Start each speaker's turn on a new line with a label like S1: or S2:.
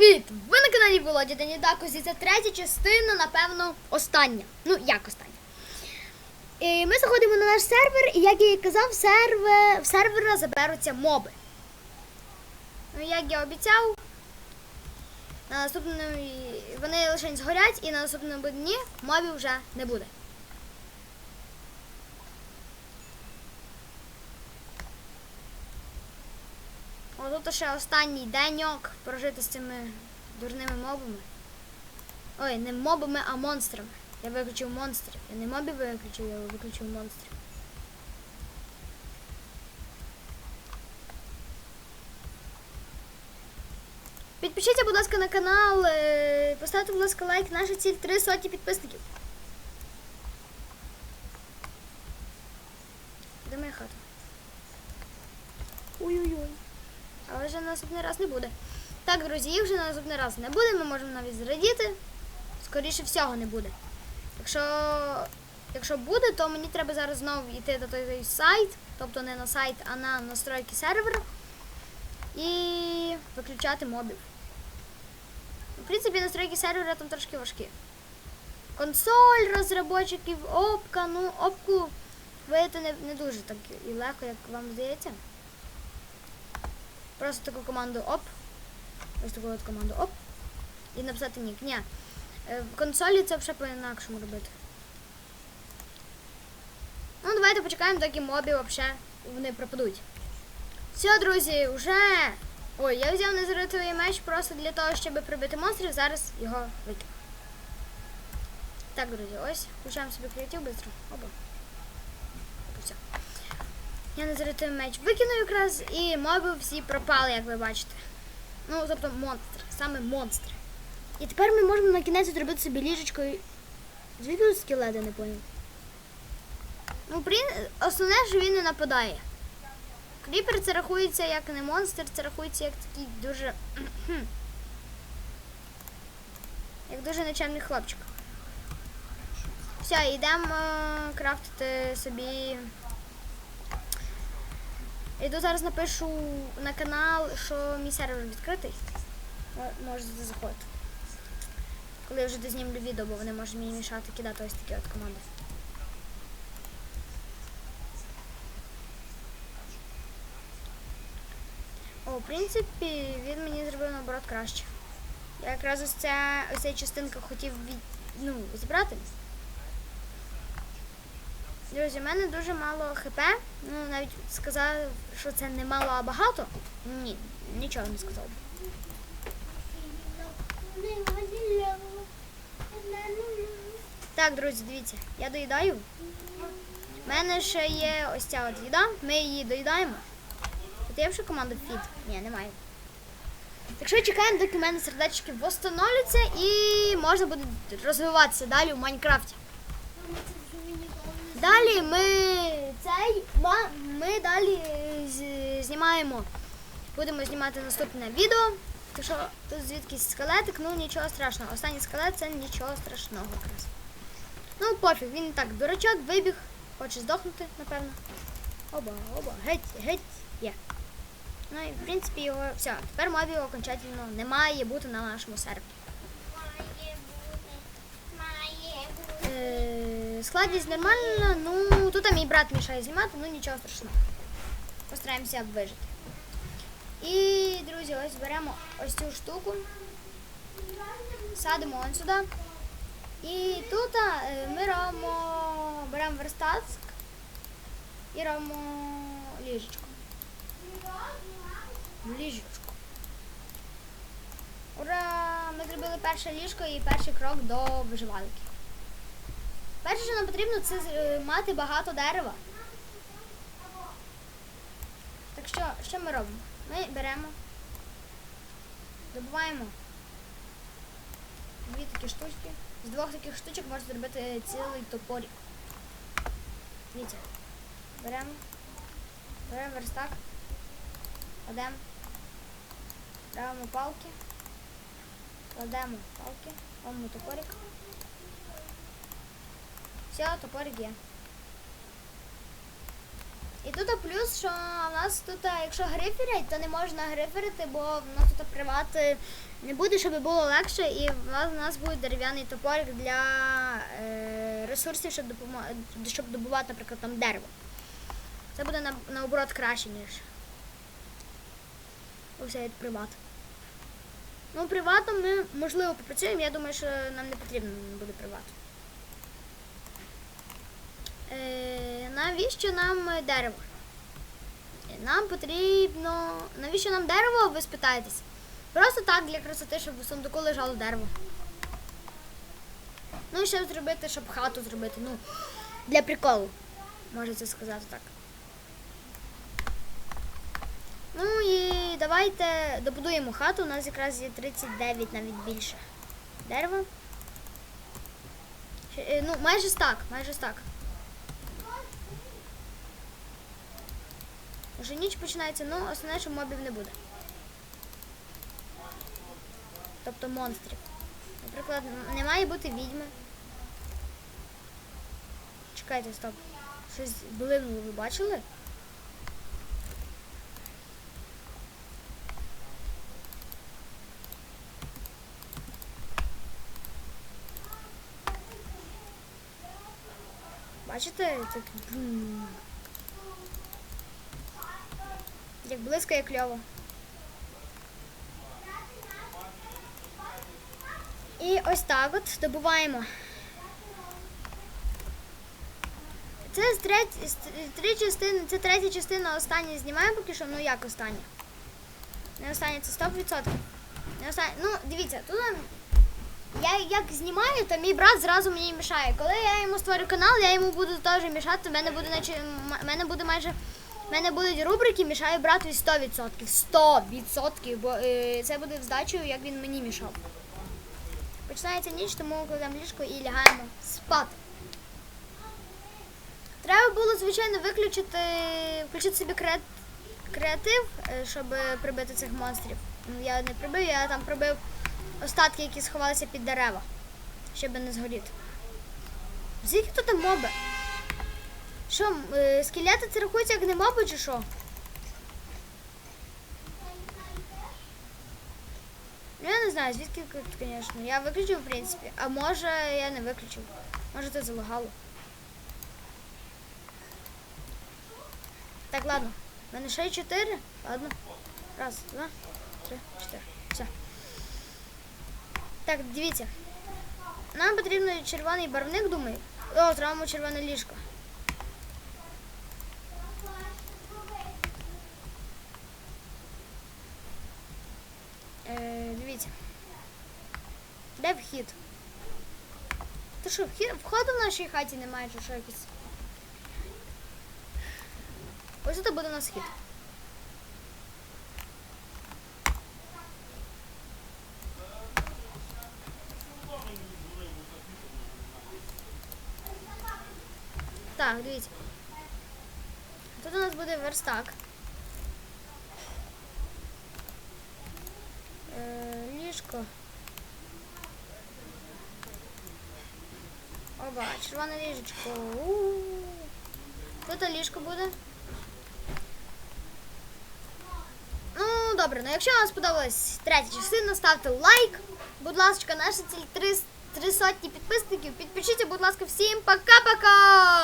S1: Привіт! Ви на каналі Володя Данідакус і це третя частина, напевно, остання. Ну, як остання. І ми заходимо на наш сервер, і як я і казав, сервер, в сервера заберуться моби. Ну, як я обіцяв, на наступному вони лише згорять, і на наступному дні мобів вже не буде. О, тут ще останній деньок прожити з цими дурними мобами. Ой, не мобами, а монстрами. Я виключив монстрів. Я не мобів виключив, я виключив монстрів. Підпишіться, будь ласка, на канал, е, поставте, будь ласка, лайк. Наша ціль 3 сотні підписників. Де моя хата? Ой-ой-ой. Але вже на наступний раз не буде. Так, друзі, їх вже на наступний раз не буде, ми можемо навіть зрадіти. Скоріше всього не буде. Якщо, якщо буде, то мені треба зараз знову йти до той, той сайт, тобто не на сайт, а на настройки сервера і виключати мобів. В принципі, настройки сервера там трошки важкі. Консоль розробників, опка, ну, опку виявити не, не дуже так і легко, як вам здається. Просто таку команду оп. Ось таку от команду оп. І написати нік. Ні. Е, В консолі це вже по-інакшому робити. Ну, давайте почекаємо, доки мобі взагалі вони пропадуть. Все, друзі, вже. Ой, я взяв незаритовий меч просто для того, щоб прибити монстрів, зараз його викину. Так, друзі, ось. Включаємо собі креатив швидко. Оба. Я незаритовий меч викину якраз, і моби всі пропали, як ви бачите. Ну, тобто монстри, саме монстри. І тепер ми можемо на кінець зробити собі ліжечко. і- Звідки скелети, не поняв. Ну, при... основне, що він не нападає. Кріпер це рахується як не монстр, це рахується як такий дуже. як дуже нечемний хлопчик. Все, йдемо е, крафтити собі. Іду зараз напишу на канал, що мій сервер відкритий. Мо- Можете заходити. Коли я вже дознімлю відео, бо вони можуть мені мішати кидати ось такі от команди. О, в принципі, він мені зробив наоборот краще. Я якраз ось ця ось ця частинка хотів від, ну, зібрати. Друзі, у мене дуже мало хп. Ну, навіть сказав, що це не мало, а багато. Ні, нічого не сказав. Так, друзі, дивіться, я доїдаю. У мене ще є ось ця от їда, ми її доїдаємо. От є вже команда Фіт? Ні, немає. Так що чекаємо, доки в мене сердечки восстановляться і можна буде розвиватися далі в Майнкрафті. Далі ми цей ми далі знімаємо. Будемо знімати наступне відео. Так що тут звідкись скелетик, ну нічого страшного. Останній скелет це нічого страшного якраз. Ну, пофіг, він і так дурачок, вибіг, хоче здохнути, напевно. Оба, оба, геть, геть, є. Ну і в принципі його все. Тепер мобів окончательно не має бути на нашому сервері. Е, Складність нормальна, ну тут мій брат мішає знімати, ну нічого страшного. Постараємося вижити. І, друзі, ось беремо ось цю штуку, садимо он сюди. І тут е, ми робимо, беремо верстат і робимо ліжечко. Ліжечко. Ура! Ми зробили перше ліжко і перший крок до виживалки. Перше, що нам потрібно, це е, мати багато дерева. Так що, що ми робимо? Ми беремо, добуваємо дві такі штучки. З двох таких штучок можна зробити цілий топорик. Дивіться. Беремо, беремо верстак, кладемо, ставимо палки, кладемо палки, робимо топорик. Все, топорик є. І тут плюс, що в нас тут, якщо гриферять, то не можна гриферити, бо в нас тут приват е, не буде, щоб було легше, і в нас, в нас буде дерев'яний топорик для е, ресурсів, щоб, допомо... щоб добувати, наприклад, там дерево. Це буде на, наоборот краще, ніж. Ось від приват. Ну, приватом ми можливо попрацюємо, я думаю, що нам не потрібно буде приват. Е, навіщо нам дерево? Е, Нам потрібно. Навіщо нам дерево, ви спитаєтесь? Просто так для красоти, щоб у сундуку лежало дерево. Ну і ще зробити, щоб хату зробити. Ну, для приколу. Можете сказати так. Ну і давайте добудуємо хату. У нас якраз є 39, навіть більше. Дерева. Ще, е, Ну, майже стак, майже стак. Вже ніч починається, ну основне, що мобів не буде. Тобто монстрів. Наприклад, не має бути відьми. Чекайте, стоп. Щось блимнуло, ви бачили? Бачите? Так. Як близько, як кльово. І ось так от добуваємо. Це з треть, з три частини, це третя частина остання знімаємо поки що, ну як остання? Не остання, це 100%. Не остання. Ну, дивіться, тут я як знімаю, то мій брат зразу мені мішає. Коли я йому створю канал, я йому буду теж мішати. В мене буде наче мене буде майже. В мене будуть рубрики, мішаю братові 100%. 100%, бо е, це буде здачею, як він мені мішав. Починається ніч, тому кладемо ліжко і лягаємо спати. Треба було, звичайно, виключити, включити собі креат, креатив, е, щоб прибити цих монстрів. Ну, Я не прибив, я там прибив остатки, які сховалися під дерева, щоб не згоріти. Звідки тут моби? Що, е, скелети це рахується як не чи що? Ну, я не знаю, звідки, звісно. Я виключив, в принципі. А може я не виключив. Може це залагало. Так, ладно. У мене ще й чотири. Ладно. Раз, два, три, чотири. Все. Так, дивіться. Нам потрібен червоний барвник, думаю. О, зробимо червоне ліжко. Е, дивіться. Де вхід? Та що, вхід, входу в нашій хаті немає, чи що якийсь? Ось це буде у нас хід. Так, дивіться. Тут у нас буде верстак. Е, ліжко. Оба, червоне ліжечко. У-у-у. Тут ліжко буде. Ну, добре, ну якщо вам сподобалась третя частина, ставте лайк. Будь ласка, наша ціль три, три сотні підписників. Підпишіться, будь ласка, всім пока-пока!